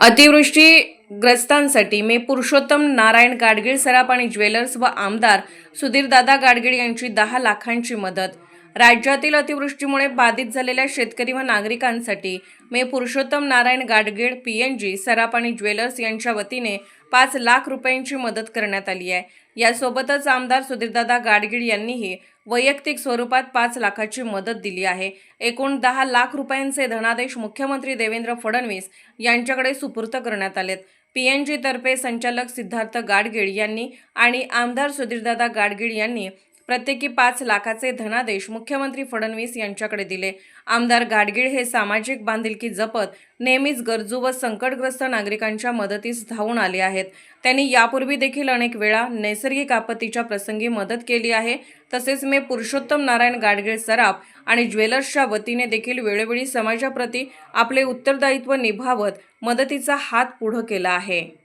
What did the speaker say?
अतिवृष्टीग्रस्तांसाठी मे पुरुषोत्तम नारायण गाडगीळ सराफ आणि ज्वेलर्स व आमदार सुधीरदादा गाडगीळ यांची दहा लाखांची मदत राज्यातील अतिवृष्टीमुळे बाधित झालेल्या शेतकरी व नागरिकांसाठी मे पुरुषोत्तम नारायण गाडगीळ जी सराफ आणि ज्वेलर्स यांच्या वतीने पाच लाख रुपयांची मदत करण्यात आली आहे. यासोबतच आमदार सुधीरदादा गाडगीळ यांनीही वैयक्तिक स्वरूपात पाच लाखाची मदत दिली आहे. एकूण दहा लाख रुपयांचे धनादेश मुख्यमंत्री देवेंद्र फडणवीस यांच्याकडे सुपूर्त करण्यात आलेत. पी एन तर्फे संचालक सिद्धार्थ गाडगीळ यांनी आणि आमदार सुधीरदादा गाडगीळ यांनी प्रत्येकी पाच लाखाचे धनादेश मुख्यमंत्री फडणवीस यांच्याकडे दिले. आमदार गाडगीळ हे सामाजिक बांधिलकी जपत नेहमीच गरजू व संकटग्रस्त नागरिकांच्या मदतीस धावून आले आहेत. त्यांनी यापूर्वी देखील अनेक वेळा नैसर्गिक आपत्तीच्या प्रसंगी मदत केली आहे. तसेच मे पुरुषोत्तम नारायण गाडगीळ सराफ आणि ज्वेलर्सच्या वतीने देखील वेळोवेळी समाजाप्रती आपले उत्तरदायित्व निभावत मदतीचा हात पुढं केला आहे.